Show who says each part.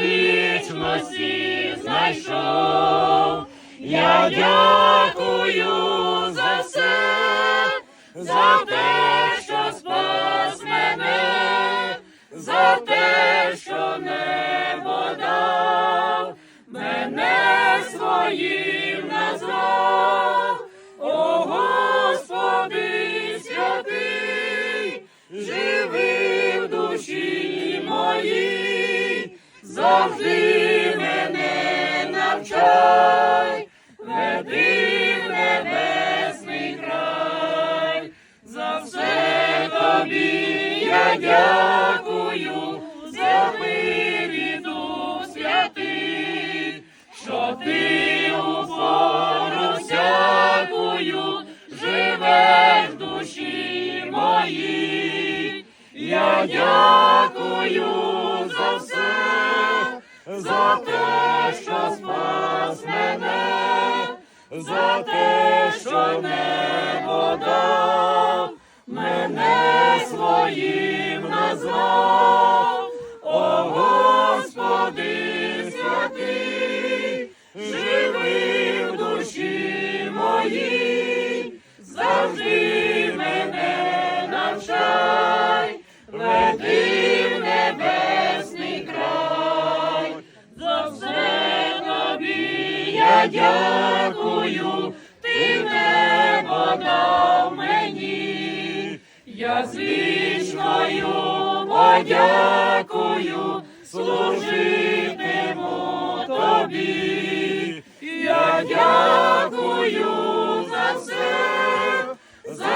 Speaker 1: вічності знайшов. Я дякую за все, за те, що спас мене, за те, що небо завжди мене навчай, веди в небесний край, за все тобі я дякую, за дух святий, що ти у пору всякую живеш в душі моїй. Я дякую за те, що небо дав, мене своїм назвав. О Господи святий, живи в душі моїй, я дякую, ти небо дав мені, я з вічною подякую, служитиму тобі,